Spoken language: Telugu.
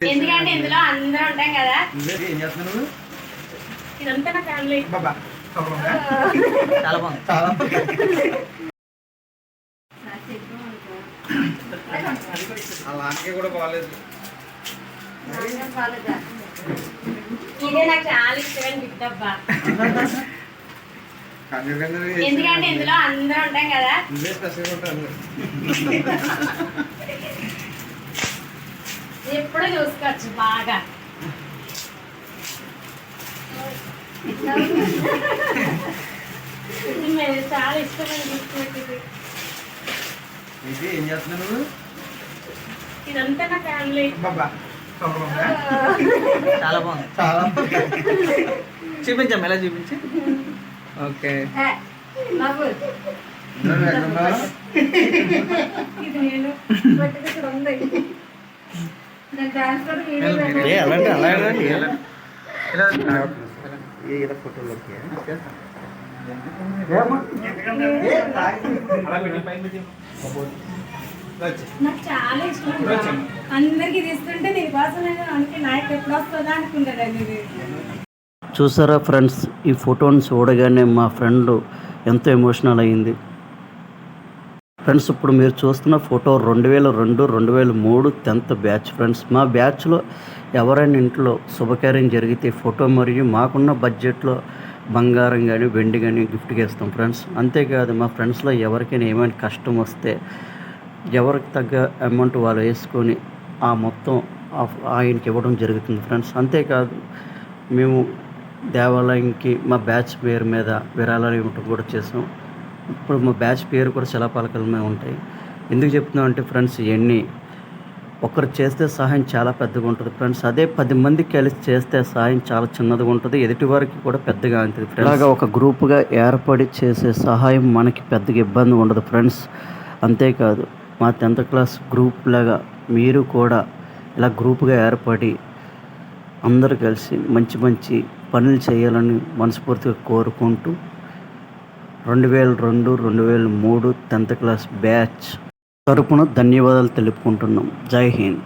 ఎందుకంటే ఇందులో అందరూ ఉంటాం కదా. ఏం చేస్తున్నావు ఇదంతా నా ఫ్యామిలీ బాబా? చాలా బాగుంది? చాలా అలాంటికి కూడా బాగాలేదు. ఇదే నాకు చాలా ఇష్టమైన గిఫ్ట్ అబ్బా. ఖచ్చితంగా ఎందుకంటే ఇందులో అందరూ ఉంటాం కదా. ఎప్పుడూ చూసుకోవచ్చు బాగా. చాలా ఇష్టమైన ఏంటి ఏం చేస్తున్నావు ఇదంతా నా ఫ్యామిలీ? చాలా బాగుంది. చాలా. చూపించాం ఎలా చూపించి? ఓకే? ఇది నేను. ఉంది అలాంటి అలా. ఇలా ఫోటోలోకి. నాకు చాలా ఇష్టం అందరికి తీస్తుంటే నీకోసం నేను అనుకుని నాకు ఎప్పుడు వస్తుందా చూసారా ఫ్రెండ్స్ ఈ ఫోటోని చూడగానే మా ఫ్రెండ్ ఎంతో ఎమోషనల్ అయ్యింది. ఫ్రెండ్స్ ఇప్పుడు మీరు చూస్తున్న ఫోటో రెండు వేల రెండు రెండు వేల మూడు టెన్త్ బ్యాచ్ ఫ్రెండ్స్. మా బ్యాచ్లో ఎవరైనా ఇంట్లో శుభకార్యం జరిగితే ఫోటో మరియు మాకున్న బడ్జెట్లో బంగారం కానీ వెండి కానీ గిఫ్ట్గా ఇస్తాం ఫ్రెండ్స్. అంతేకాదు మా ఫ్రెండ్స్లో ఎవరికైనా ఏమైనా కష్టం వస్తే ఎవరికి తగ్గ అమౌంట్ వాళ్ళు వేసుకొని ఆ మొత్తం ఆ- ఆయనకి ఇవ్వడం జరుగుతుంది ఫ్రెండ్స్. అంతేకాదు మేము దేవాలయంకి మా బ్యాచ్ పేరు మీద విరాళాలు ఇవ్వటం కూడా చేసాం. ఇప్పుడు మా బ్యాచ్ పేరు కూడా శిలాపలకలమే ఉంటాయి. ఎందుకు చెప్తున్నాం అంటే ఫ్రెండ్స్ ఇవన్నీ ఒకరు చేస్తే సహాయం చాలా పెద్దగా ఉంటుంది ఫ్రెండ్స్. అదే పది మంది కలిసి చేస్తే సహాయం చాలా చిన్నదిగా ఉంటుంది. ఎదుటి వారికి కూడా పెద్దగా ఉంటుంది ఫ్రెండ్స్. అలాగా ఒక గ్రూప్గా ఏర్పడి చేసే సహాయం మనకి పెద్దగా ఇబ్బంది ఉండదు ఫ్రెండ్స్. అంతేకాదు మా టెన్త్ క్లాస్ గ్రూప్ లాగా మీరు కూడా ఇలా గ్రూప్గా ఏర్పడి అందరూ కలిసి మంచి మంచి పనులు చేయాలని మనస్ఫూర్తిగా కోరుకుంటూ రెండు వేల రెండు రెండు వేల మూడు టెన్త్ క్లాస్ బ్యాచ్ తరపున ధన్యవాదాలు తెలుపుకుంటున్నాం. జై హింద్.